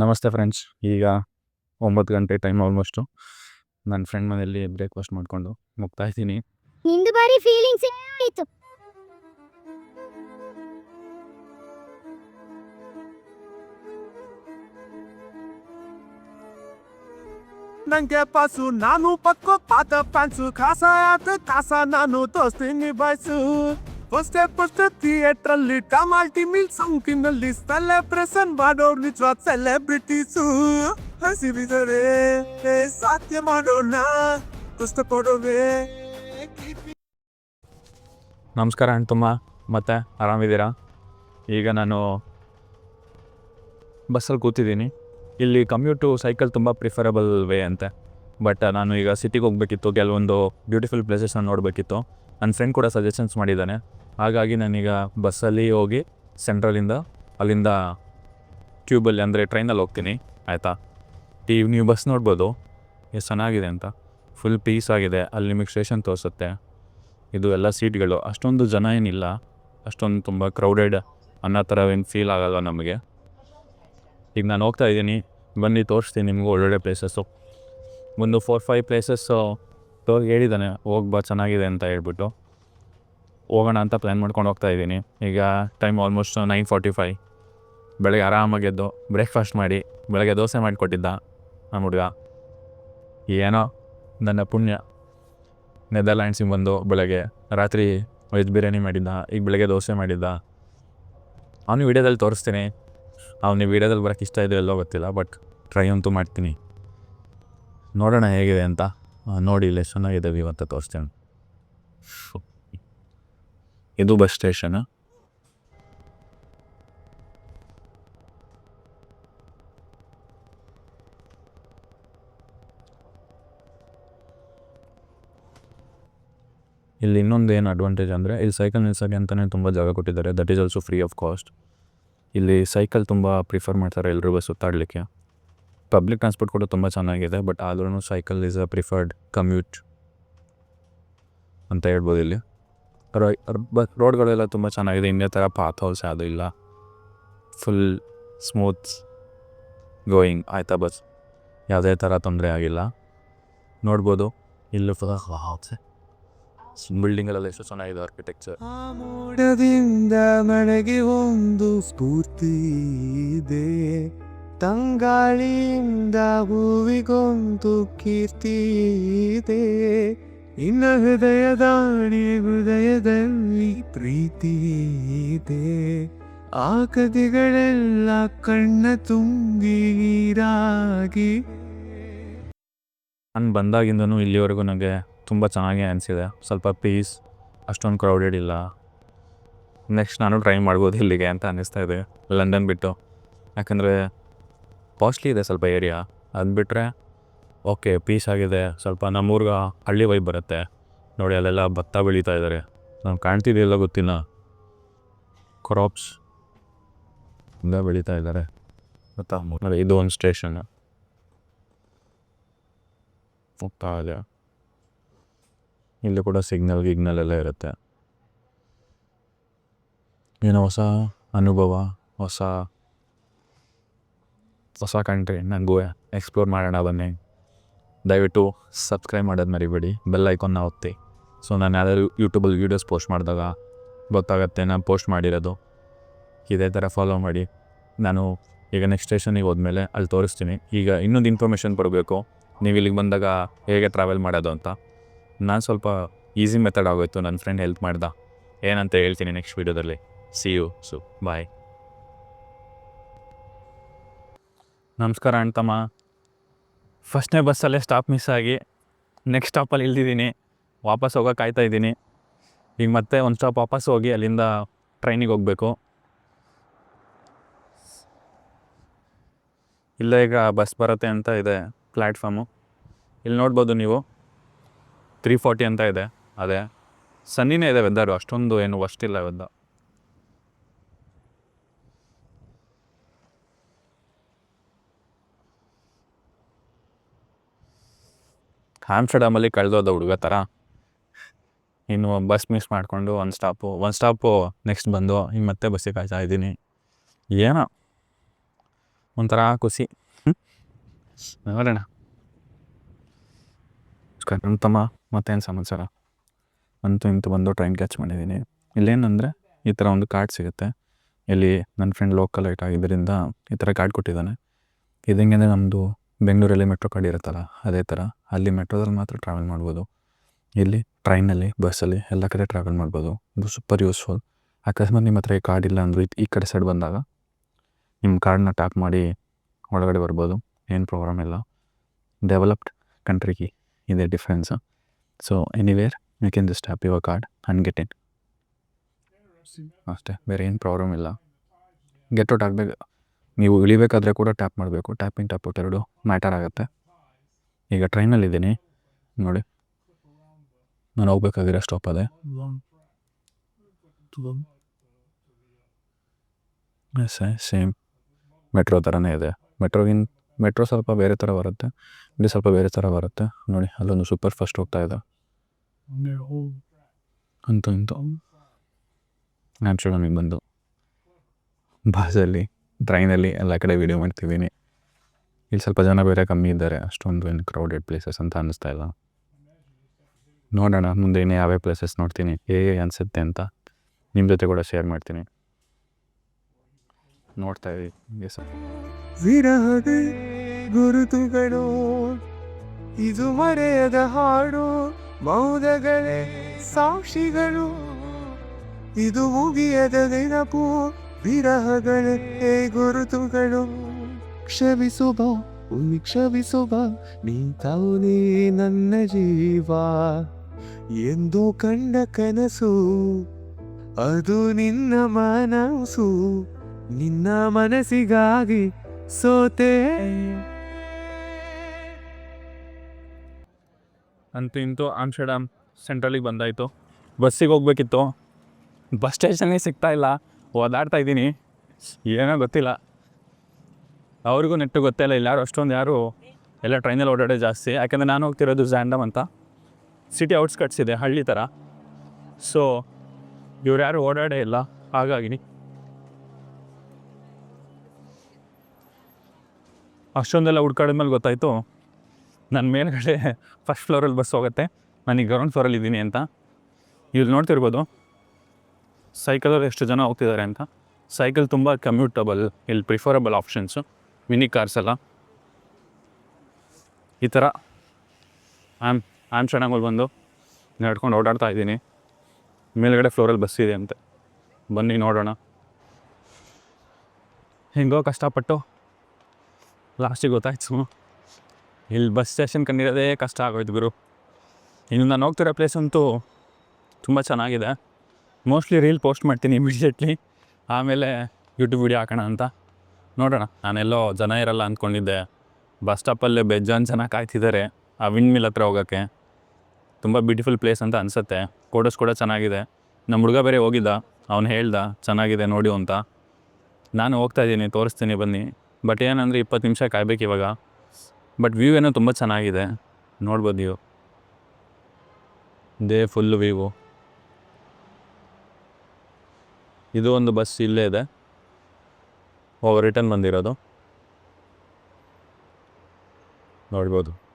ನಮಸ್ತೆ ಫ್ರೆಂಡ್ಸ್ ಈಗ ಒಂಬತ್ತು ಗಂಟೆ ಟೈಮ್ ಆಲ್ಮೋಸ್ಟು ನನ್ನ ಫ್ರೆಂಡ್ ಮನೆಯಲ್ಲಿ ಬ್ರೇಕ್ಫಾಸ್ಟ್ ಮಾಡಿಕೊಂಡು ಮುಗ್ತಾ ಇದ್ದೀನಿ. ನಿಂದು ಬಾರಿ ಫೀಲಿಂಗ್ಸ್ ಆಯಿತು. ನಂಗೆ ಪಾಸು ನಾನು ಪಕ್ಕೋ ಪಾತ ಪ್ಯಾನ್ಸು ಕಾಸ ಆತ ಕಾಸ ನಾನು ತೋಸ್ತೀನಿ ಬಾಯ್ಸು ಫಸ್ಟ್ ಫಸ್ಟ್ ಥಿಯೇಟರ್ ಅಲ್ಲಿ ಟಮಾಲ್ಟಿ ಮಿಲ್ ಸಂಕಿನಲ್ಲಿ ಸೆಲೆಬ್ರೇಷನ್ ಮಾಡೋರು ನಿಜವಾದ ಸೆಲೆಬ್ರಿಟೀಸು ಹಸಿವಿದರೆ ಸಾಧ್ಯ ಮಾಡೋಣ ಕಷ್ಟ ಕೊಡೋವೆ ನಮಸ್ಕಾರ ಅಣ್ತಮ್ಮ ಮತ್ತೆ ಆರಾಮಿದ್ದೀರಾ? ಈಗ ನಾನು ಬಸ್ಸಲ್ಲಿ ಕೂತಿದ್ದೀನಿ. ಇಲ್ಲಿ ಕಮ್ಯೂಟು ಸೈಕಲ್ ತುಂಬ ಪ್ರಿಫರಬಲ್ ವೇ ಅಂತೆ. ಬಟ್ ನಾನು ಈಗ ಸಿಟಿಗೆ ಹೋಗಬೇಕಿತ್ತು, ಕೆಲವೊಂದು ಬ್ಯೂಟಿಫುಲ್ ಪ್ಲೇಸಸ್ನ ನೋಡಬೇಕಿತ್ತು. ನನ್ನ ಫ್ರೆಂಡ್ ಕೂಡ ಸಜೆಷನ್ಸ್ ಮಾಡಿದ್ದಾನೆ. ಹಾಗಾಗಿ ನಾನೀಗ ಬಸ್ಸಲ್ಲಿ ಹೋಗಿ ಸೆಂಟ್ರಲಿಂದ ಅಲ್ಲಿಂದ ಟ್ಯೂಬಲ್ಲಿ ಅಂದರೆ ಟ್ರೈನಲ್ಲಿ ಹೋಗ್ತೀನಿ. ಆಯಿತಾ? ಈ ನೀವು ಬಸ್ ನೋಡ್ಬೋದು. ಎಷ್ಟು ಚೆನ್ನಾಗಿದೆ ಅಂತ. ಫುಲ್ ಪೀಸ್ ಆಗಿದೆ. ಅಲ್ಲಿ ನಿಮಗೆ ಸ್ಟೇಷನ್ ತೋರಿಸುತ್ತೆ. ಇದು ಎಲ್ಲ ಸೀಟ್ಗಳು ಅಷ್ಟೊಂದು ಜನ ಏನಿಲ್ಲ. ಅಷ್ಟೊಂದು ತುಂಬ ಕ್ರೌಡೆಡ್ ಅನ್ನೋ ಥರ ಏನು ಫೀಲ್ ಆಗಲ್ಲ ನಮಗೆ. ಈಗ ನಾನು ಹೋಗ್ತಾ ಇದ್ದೀನಿ. ಬನ್ನಿ, ತೋರಿಸ್ತೀನಿ ನಿಮಗೂ ಒಳ್ಳೊಳ್ಳೆ ಪ್ಲೇಸಸ್ಸು ಒಂದು ಫೋರ್ ಫೈವ್ ಪ್ಲೇಸಸ್ಸು ತೋರ್ ಹೇಳಿದ್ದಾನೆ, ಹೋಗಿ ಬಾ, ಚೆನ್ನಾಗಿದೆ ಅಂತ ಹೇಳ್ಬಿಟ್ಟು. ಹೋಗೋಣ ಅಂತ ಪ್ಲ್ಯಾನ್ ಮಾಡ್ಕೊಂಡು ಹೋಗ್ತಾ ಇದ್ದೀನಿ. ಈಗ time almost nine forty five ಬೆಳಗ್ಗೆ ಆರಾಮಾಗಿ ಎದ್ದು ಬ್ರೇಕ್ಫಾಸ್ಟ್ ಮಾಡಿ, ಬೆಳಗ್ಗೆ ದೋಸೆ ಮಾಡಿಕೊಟ್ಟಿದ್ದ ನಮ್ಮ ಹುಡುಗ. ಏನೋ ನನ್ನ ಪುಣ್ಯ. ನೆದರ್ಲ್ಯಾಂಡ್ಸಿಗೆ ಬಂದು ಬೆಳಗ್ಗೆ ರಾತ್ರಿ ವೆಜ್ ಬಿರಿಯಾನಿ ಮಾಡಿದ್ದ, ಈಗ ಬೆಳಗ್ಗೆ ದೋಸೆ ಮಾಡಿದ್ದ. ಅವನು ವೀಡಿಯೋದಲ್ಲಿ ತೋರಿಸ್ತೀನಿ. ಅವನಿಗೆ ವೀಡಿಯೋದಲ್ಲಿ ಬರೋಕ್ಕೆ ಇಷ್ಟ ಇದೆಯೋ ಎಲ್ಲೋ ಗೊತ್ತಿಲ್ಲ ಬಟ್ ಟ್ರೈ ಅಂತೂ ಮಾಡ್ತೀನಿ. ನೋಡೋಣ ಹೇಗಿದೆ ಅಂತ. ನೋಡಿ ಇಲ್ಲಿ ಎಷ್ಟು ಚೆನ್ನಾಗಿದೆ ತೋರಿಸ್ತೇನೆ. ಇದು ಬಸ್ ಸ್ಟೇಷನ್ ಇಲ್ಲಿ ಇನ್ನೊಂದು ಏನು ಅಡ್ವಾಂಟೇಜ್ ಅಂದರೆ ಇಲ್ಲಿ ಸೈಕಲ್ ನಿಲ್ಸೋಕ್ಕೆ ಅಂತಲೇ ತುಂಬ ಜಾಗ ಕೊಟ್ಟಿದ್ದಾರೆ. That is also free of cost ಇಲ್ಲಿ ಸೈಕಲ್ ತುಂಬ ಪ್ರಿಫರ್ ಮಾಡ್ತಾರೆ ಎಲ್ರಿಗೂ ಸುತ್ತಾಡಲಿಕ್ಕೆ. ಪಬ್ಲಿಕ್ ಟ್ರಾನ್ಸ್ಪೋರ್ಟ್ ಕೂಡ ತುಂಬ ಚೆನ್ನಾಗಿದೆ ಬಟ್ ಆದ್ರೂ cycle is a preferred commute ಅಂತ ಹೇಳ್ಬೋದು ಇಲ್ಲಿ. ಬಸ್ ರೋಡ್ಗಳೆಲ್ಲ ತುಂಬ ಚೆನ್ನಾಗಿದೆ ಇನ್ನೇ ಥರ ಪಾತ್ ಹೌಸ್ ಯಾವುದೂ ಇಲ್ಲ. ಫುಲ್ ಸ್ಮೂತ್ ಗೋಯಿಂಗ್ ಆಯ್ತಾ ಬಸ್? ಯಾವುದೇ ಥರ ತೊಂದರೆ ಆಗಿಲ್ಲ. ನೋಡ್ಬೋದು, ಇಲ್ಲೂ ಬಿಲ್ಡಿಂಗಲ್ಲೆಲ್ಲ ಎಷ್ಟು ಚೆನ್ನಾಗಿದೆ ಆರ್ಕಿಟೆಕ್ಚರ್ ಮೋಡದಿಂದ ನನಗೆ ಒಂದು ಸ್ಫೂರ್ತಿ ಇದೆ. ತಂಗಾಳಿಯಿಂದ ಹೂವಿಗೊಂದು ಕೀರ್ತಿ ಇದೆ. ಇನ್ನ ಹೃದಯದಾಣಿ ಹೃದಯದಲ್ಲಿ ಪ್ರೀತಿ ಇದೆ. ಆ ಕದಿಗಳೆಲ್ಲ ಕಣ್ಣ ತುಂಬಿ ನೀರಾಗಿ. ನಾನು ಬಂದಾಗಿಂದನೂ ಇಲ್ಲಿವರೆಗೂ ನನಗೆ ತುಂಬ ಚೆನ್ನಾಗಿ ಅನಿಸಿದೆ. ಸ್ವಲ್ಪ ಪೀಸ್ ಅಷ್ಟೊಂದು ಕ್ರೌಡೆಡ್ ಇಲ್ಲ. ನೆಕ್ಸ್ಟ್ ನಾನು ಟ್ರೈ ಮಾಡ್ಬೋದು ಇಲ್ಲಿಗೆ ಅಂತ ಅನ್ನಿಸ್ತಾ ಇದೆ. ಲಂಡನ್ ಬಿಟ್ಟು. ಯಾಕಂದರೆ ಕಾಸ್ಟ್ಲಿ ಇದೆ ಸ್ವಲ್ಪ ಏರಿಯಾ ಅದು ಬಿಟ್ಟರೆ ಓಕೆ ಪೀಸ್ ಆಗಿದೆ. ಸ್ವಲ್ಪ ನಮ್ಮೂರ್ಗ ಹಳ್ಳಿ ವೈಬ್ ಬರುತ್ತೆ. ನೋಡಿ, ಅಲ್ಲೆಲ್ಲ ಭತ್ತ ಬೆಳೀತಾ ಇದ್ದಾರೆ ನಾನು ಕಾಣ್ತಿದೆಯಲ್ಲ ಗೊತ್ತಿಲ್ಲ. ಕ್ರಾಪ್ಸ್ ಎಲ್ಲ ಬೆಳೀತಾ ಇದ್ದಾರೆ ಗೊತ್ತಾ? ಇದು ಒಂದು ಸ್ಟೇಷನ್ ಹೋಗ್ತಾ ಇದೆ. ಇಲ್ಲಿ ಕೂಡ ಸಿಗ್ನಲ್ ಗಿಗ್ನಲ್ ಎಲ್ಲ ಇರುತ್ತೆ. ಏನೋ ಹೊಸ ಅನುಭವ, ಹೊಸ ಹೊಸ ಕಂಟ್ರಿ ನನಗೂ ಎಕ್ಸ್ಪ್ಲೋರ್ ಮಾಡೋಣ ಬನ್ನಿ. ದಯವಿಟ್ಟು ಸಬ್ಸ್ಕ್ರೈಬ್ ಮಾಡೋದು ಮರಿಬೇಡಿ. ಬೆಲ್ ಐಕಾನ್ನ ಒತ್ತಿ. ಸೊ ನಾನು ಯಾವ್ದಾದ್ರು ಯೂಟ್ಯೂಬಲ್ಲಿ ವೀಡಿಯೋಸ್ ಪೋಸ್ಟ್ ಮಾಡಿದಾಗ ಗೊತ್ತಾಗತ್ತೆ ನಾನು ಪೋಸ್ಟ್ ಮಾಡಿರೋದು. ಇದೇ ಥರ ಫಾಲೋ ಮಾಡಿ. ನಾನು ಈಗ ನೆಕ್ಸ್ಟ್ ಸ್ಟೇಷನಿಗೆ ಹೋದ್ಮೇಲೆ ಅಲ್ಲಿ ತೋರಿಸ್ತೀನಿ. ಈಗ ಇನ್ನೊಂದು ಇನ್ಫಾರ್ಮೇಷನ್ ಕೊಡಬೇಕು. ನೀವು ಇಲ್ಲಿಗೆ ಬಂದಾಗ ಹೇಗೆ ಟ್ರಾವೆಲ್ ಮಾಡೋದು ಅಂತ. ನಾನು ಸ್ವಲ್ಪ ಈಸಿ ಮೆಥಡ್ ಆಗೋಯ್ತು ನನ್ನ ಫ್ರೆಂಡ್ ಹೆಲ್ಪ್ ಮಾಡ್ದ. ಏನಂತ ಹೇಳ್ತೀನಿ ನೆಕ್ಸ್ಟ್ ವೀಡಿಯೋದಲ್ಲಿ ಸಿ ಯು ಸು ಬಾಯ್ ನಮಸ್ಕಾರ ಅಣ್ತಮ್ಮ ಫಸ್ಟ್ನೇ ಬಸ್ಸಲ್ಲೇ ಸ್ಟಾಪ್ ಮಿಸ್ ಆಗಿ ನೆಕ್ಸ್ಟ್ ಸ್ಟಾಪಲ್ಲಿ ಇಳ್ದಿದ್ದೀನಿ ವಾಪಸ್ ಹೋಗೋಕೆ ಕಾಯ್ತಾ ಇದ್ದೀನಿ. ಈಗ ಮತ್ತೆ ಒಂದು ಸ್ಟಾಪ್ ವಾಪಸ್ ಹೋಗಿ ಅಲ್ಲಿಂದ ಟ್ರೈನಿಗೆ ಹೋಗಬೇಕು. ಇಲ್ಲ ಈಗ ಬಸ್ ಬರುತ್ತೆ ಅಂತ ಇದೆ ಪ್ಲ್ಯಾಟ್ಫಾರ್ಮು ಇಲ್ಲಿ ನೋಡ್ಬೋದು ನೀವು ತ್ರೀ ಫಾರ್ಟಿ ಅಂತ ಇದೆ, ಅದೇ. ಸನ್ನಿನೇ ಇದೆ ವೆದರು ಅಷ್ಟೊಂದು ಏನು ಇಲ್ಲ ವೆದ ಆಮ್ಸ್ಟರ್ಡಮಲ್ಲಿ ಕಳೆದೋದ ಹುಡುಗ ಥರ ಇನ್ನು ಬಸ್ ಮಿಸ್ ಮಾಡಿಕೊಂಡು ಒಂದು ಸ್ಟಾಪು ಒಂದು ಸ್ಟಾಪು ನೆಕ್ಸ್ಟ್ ಬಂದು ಇನ್ನು ಮತ್ತೆ ಬಸ್ಸಿಗೆ ಕಾಯ್ತಾ ಇದ್ದೀನಿ. ಏನೋ ಒಂಥರ ಖುಷಿ? ನೋಡೋಣ. ನಮ್ಮ ತಮ್ಮ ಮತ್ತೇನು ಸಮಾಚಾರ? ಅಂತೂ ಇಂತೂ ಬಂದು ಟ್ರೈನ್ ಕ್ಯಾಚ್ ಮಾಡಿದ್ದೀನಿ. ಇಲ್ಲೇನಂದರೆ ಈ ಥರ ಒಂದು ಕಾರ್ಡ್ ಸಿಗುತ್ತೆ. ಇಲ್ಲಿ ನನ್ನ ಫ್ರೆಂಡ್ ಲೋಕಲ್ ಆಗಿದ್ದರಿಂದ ಈ ಥರ ಕಾರ್ಡ್ ಕೊಟ್ಟಿದ್ದಾನೆ. ಇದಂಗೆ ನಮ್ಮದು ಬೆಂಗಳೂರಲ್ಲಿ ಮೆಟ್ರೋ ಕಾರ್ಡ್ ಇರುತ್ತಲ್ಲ, ಅದೇ ಥರ ಅಲ್ಲಿ ಮೆಟ್ರೋದಲ್ಲಿ ಮಾತ್ರ ಟ್ರಾವೆಲ್ ಮಾಡ್ಬೋದು. ಇಲ್ಲಿ ಟ್ರೈನಲ್ಲಿ ಬಸ್ಸಲ್ಲಿ ಎಲ್ಲ ಕಡೆ ಟ್ರಾವೆಲ್ ಮಾಡ್ಬೋದು. ಇದು ಸೂಪರ್ ಯೂಸ್ಫುಲ್ ಅಕಸ್ಮಾತ್ ನಿಮ್ಮ ಹತ್ರ ಈ ಕಾರ್ಡ್ ಇಲ್ಲ ಅಂದರೂ ಈ ಕಡೆ ಸೈಡ್ ಬಂದಾಗ ನಿಮ್ಮ ಕಾರ್ಡನ್ನ ಟ್ಯಾಪ್ ಮಾಡಿ ಒಳಗಡೆ ಬರ್ಬೋದು. ಏನು ಪ್ರಾಬ್ಲಮ್ ಇಲ್ಲ. ಡೆವಲಪ್ಡ್ ಕಂಟ್ರಿಗೆ ಇದೆ difference so anywhere you can just tap your card and get in ಅಷ್ಟೇ, ಬೇರೆ ಏನು ಪ್ರಾಬ್ಲಮ್ ಇಲ್ಲ. ಗೆಟ್ ಔಟ್ ಆಗಬೇಕು. ನೀವು ಇಳಿಬೇಕಾದ್ರೆ ಕೂಡ ಟ್ಯಾಪ್ ಮಾಡಬೇಕು. ಟ್ಯಾಪಿಂಗ್ ಟ್ಯಾಪ್ ಎರಡು ಮ್ಯಾಟರ್ ಆಗುತ್ತೆ. ಈಗ ಟ್ರೈನಲ್ಲಿದ್ದೀನಿ ನೋಡಿ. ನಾನು ಹೋಗ್ಬೇಕಾಗಿರೋ ಸ್ಟಾಪ್ ಅದೇ. ಸೇಮ್ ಮೆಟ್ರೋ ಥರನೇ ಇದೆ. ಮೆಟ್ರೋಗಿನ್ ಮೆಟ್ರೋ ಸ್ವಲ್ಪ ಬೇರೆ ಥರ ಬರುತ್ತೆ. ಇಲ್ಲಿ ಸ್ವಲ್ಪ ಬೇರೆ ಥರ ಬರುತ್ತೆ. ನೋಡಿ, ಅಲ್ಲೊಂದು ಸೂಪರ್ ಫಾಸ್ಟ್ ಹೋಗ್ತಾ ಇದೆ. ಅಂತೂ ಇಂತ ನ್ಯಾಚುರಲ್ ಬಂದು. ಬಸ್ಸಲ್ಲಿ ಟ್ರೈನಲ್ಲಿ ಎಲ್ಲ ಕಡೆ ವೀಡಿಯೋ ಮಾಡ್ತಿದ್ದೀನಿ. ಇಲ್ಲಿ ಸ್ವಲ್ಪ ಜನ ಬೇರೆ ಕಮ್ಮಿ ಇದ್ದಾರೆ. ಅಷ್ಟೊಂದು ಏನು ಕ್ರೌಡೆಡ್ ಪ್ಲೇಸಸ್ ಅಂತ ಅನ್ನಿಸ್ತಾ ಇಲ್ಲ. ನೋಡೋಣ, ಮುಂದೆ ಇನ್ನೂ ಯಾವ್ಯಾವ ಪ್ಲೇಸಸ್ ನೋಡ್ತೀನಿ, ಹೇಗೆ ಅನಿಸುತ್ತೆ ಅಂತ ನಿಮ್ಮ ಜೊತೆ ಕೂಡ ಶೇರ್ ಮಾಡ್ತೀನಿ. ನೋಡ್ತಾ ಇದ್ದೀವಿ ಸರ್ ಗುರುತುಗಳು, ಇದು ಮರೆಯದ ಹಾಡು, ಮೌನಗಳೇ ಸಾಕ್ಷಿಗಳು. ಇದು ಮುಗಿಯದ ನೆನಪು ವಿರಹಗಳೇ ಗುರುತುಗಳು. ಕ್ಷಮಿಸುವ ಒಮ್ಮೆ ಕ್ಷಮಿಸುವ ನೀತಾವುನೇ ನನ್ನ ಜೀವ. ಎಂದು ಕಂಡ ಕನಸು, ಅದು ನಿನ್ನ ಮನಸು ನಿನ್ನ ಮನಸ್ಸಿಗಾಗಿ ಸೋತೆ. ಅಂತ ಇಂತು ಆಮ್ಸ್ಟರ್ಡ್ಯಾಮ್ ಸೆಂಟ್ರಲಿಗೆ ಬಂದಾಯಿತು. ಬಸ್ಸಿಗೆ ಹೋಗ್ಬೇಕಿತ್ತು. ಬಸ್ ಸ್ಟೇಷನ್ಗೆ ಸಿಗ್ತಾ ಇಲ್ಲ. ಓದಾಡ್ತಾ ಇದ್ದೀನಿ. ಏನೋ ಗೊತ್ತಿಲ್ಲ. ಅವ್ರಿಗೂ ನೆಟ್ಟು ಗೊತ್ತಿಲ್ಲ ಇಲ್ಲ. ಯಾರು ಅಷ್ಟೊಂದು ಯಾರು ಎಲ್ಲ ಟ್ರೈನಲ್ಲಿ ಓಡಾಡೋದು ಜಾಸ್ತಿ. ಯಾಕಂದರೆ ನಾನು ಹೋಗ್ತಿರೋದು ಝ್ಯಾಂಡಮ್ ಅಂತ. ಸಿಟಿ ಔಟ್ಸ್ಕಟ್ಸ್ ಇದೆ, ಹಳ್ಳಿ ಥರ ಸೊ ಇವ್ರು ಯಾರು ಓಡಾಡೇ ಇಲ್ಲ. ಹಾಗಾಗಿ ಅಷ್ಟೊಂದೆಲ್ಲ ಹುಡ್ಕಾಡಿದ್ಮೇಲೆ ಗೊತ್ತಾಯಿತು. ನನ್ನ ಮೇಲ್ಗಡೆ ಫಸ್ಟ್ ಫ್ಲೋರಲ್ಲಿ ಬಸ್ ಹೋಗುತ್ತೆ. ನಾನೀಗ ಗ್ರೌಂಡ್ ಫ್ಲೋರಲ್ಲಿ ಇದ್ದೀನಿ ಅಂತ. ಇಲ್ಲಿ ನೋಡ್ತಿರ್ಬೋದು. ಸೈಕಲಲ್ಲಿ ಎಷ್ಟು ಜನ ಹೋಗ್ತಿದ್ದಾರೆ ಅಂತ? ಸೈಕಲ್ ತುಂಬ ಕಮ್ಯೂಟಬಲ್ ಇಲ್ಲಿ ಪ್ರಿಫರಬಲ್ ಆಪ್ಷನ್ಸು ಮಿನಿ ಕಾರ್ಸ್ ಎಲ್ಲ. ಈ ಥರ ಆಮ್ ಆಮ್ಸ್ಟರ್ಡ್ಯಾಮಲ್ಲಿ ಬಂದು ನಡ್ಕೊಂಡು ಓಡಾಡ್ತಾ ಇದ್ದೀನಿ. ಮೇಲ್ಗಡೆ ಫ್ಲೋರಲ್ಲಿ ಬಸ್ ಇದೆ ಅಂತೆ. ಬನ್ನಿ ನೋಡೋಣ. ಹೆಂಗೋ ಕಷ್ಟಪಟ್ಟು ಲಾಸ್ಟಿಗೆ ಗೊತ್ತಾಯ್ತು. ಇಲ್ಲಿ ಬಸ್ ಸ್ಟೇಷನ್ ಕಂಡಿರೋದೇ ಕಷ್ಟ ಆಗೋಯ್ತು ಗುರು. ಇನ್ನು ನಾನು ಹೋಗ್ತಿರೋ ಪ್ಲೇಸ್ ಅಂತೂ ತುಂಬ ಚೆನ್ನಾಗಿದೆ. ಮೋಸ್ಟ್ಲಿ ರೀಲ್ ಪೋಸ್ಟ್ ಮಾಡ್ತೀನಿ ಇಮಿಡಿಯೇಟ್ಲಿ ಆಮೇಲೆ ಯೂಟ್ಯೂಬ್ ವಿಡಿಯೋ ಹಾಕೋಣ ಅಂತ. ನೋಡೋಣ. ನಾನೆಲ್ಲೋ ಜನ ಇರಲ್ಲ ಅಂದ್ಕೊಂಡಿದ್ದೆ. ಬಸ್ ಸ್ಟಾಪಲ್ಲೇ ಬೆಜ್ಜಾನ್ ಜನ ಕಾಯ್ತಿದ್ದಾರೆ ಆ ವಿಂಡ್ ಮಿಲ್ ಹತ್ರ ಹೋಗೋಕ್ಕೆ. ತುಂಬ ಬ್ಯೂಟಿಫುಲ್ ಪ್ಲೇಸ್ ಅಂತ ಅನಿಸುತ್ತೆ. ಫೋಟೋಸ್ ಕೂಡ ಚೆನ್ನಾಗಿದೆ. ನಮ್ಮ ಹುಡುಗ ಬೇರೆ ಹೋಗಿದ್ದ. ಅವ್ನು ಹೇಳ್ದ, ಚೆನ್ನಾಗಿದೆ, ನೋಡಿ ಅಂತ. ನಾನು ಹೋಗ್ತಾ ಇದ್ದೀನಿ, ತೋರಿಸ್ತೀನಿ, ಬನ್ನಿ. ಬಟ್ ಏನಂದರೆ ಇಪ್ಪತ್ತು ನಿಮಿಷ ಕಾಯ್ಬೇಕು ಇವಾಗ. ಬಟ್ ವ್ಯೂ ಏನೋ ತುಂಬ ಚೆನ್ನಾಗಿದೆ. ನೋಡ್ಬೋದು ನೀವು. ದೇ ಫುಲ್ ವ್ಯೂವು ಇದು ಒಂದು ಬಸ್ ಇಲ್ಲೇ ಇದೆ. ಓ ರಿಟರ್ನ್ ಬಂದಿರೋದು. ನೋಡ್ಬೋದು.